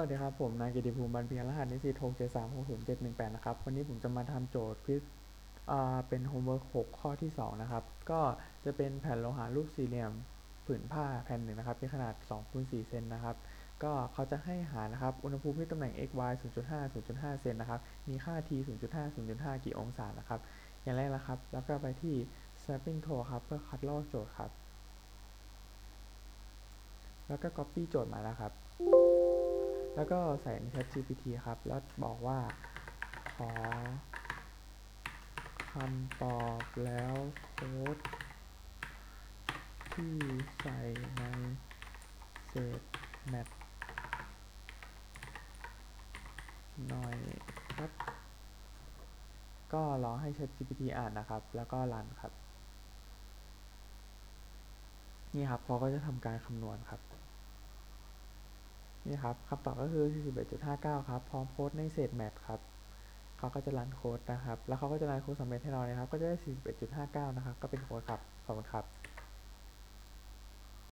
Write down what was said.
วัสดีครับ ผมนายกิติภูมิบรรเพียรรหัสนิสิต6 7 3 6 0 7 1 8 นะครับ วันนี้ผมจะมาทำโจทย์ควิสอ่าเป็นโฮมเวิร์ก6ข้อที่ 2 นะครับ ก็จะเป็นแผ่นโลหะรูปสี่เหลี่ยมผืนผ้าแผ่นหนึ่งนะครับมีขนาด2คูณ4เซนนะครับ ก็เขาจะให้หานะครับ อุณหภูมิที่ตำแหน่ง x y 0.5 0.5 เซนนะครับ มีค่า t 0.5 0.5 กี่องศานะครับ อย่างแรกนะครับ แล้วก็ไปที่ snapping tool ครับ เพื่อคัดลอกโจทย์ครับ แล้วก็ copy โจทย์มาแล้วครับ แล้วก็ใส่ใน ChatGPT ครับ แล้วบอกว่า ขอคำตอบแล้วโค้ดที่ใส่ในเศษแมทหน่อยครับ ก็รอให้ ChatGPT อ่านนะครับ แล้วก็รันครับ นี่ครับเขาก็จะทำการคำนวณครับ นี่ครับคำตอบก็คือ 41.59 ครับ พร้อมโค้ดในเศษแมทครับ เขาก็จะรันโค้ดนะครับ แล้วเขาก็จะรันโค้ดสำเร็จให้เรานะครับ ก็จะได้ 41.59 นะครับ ก็เป็นโค้ดครับ ขอบคุณครับ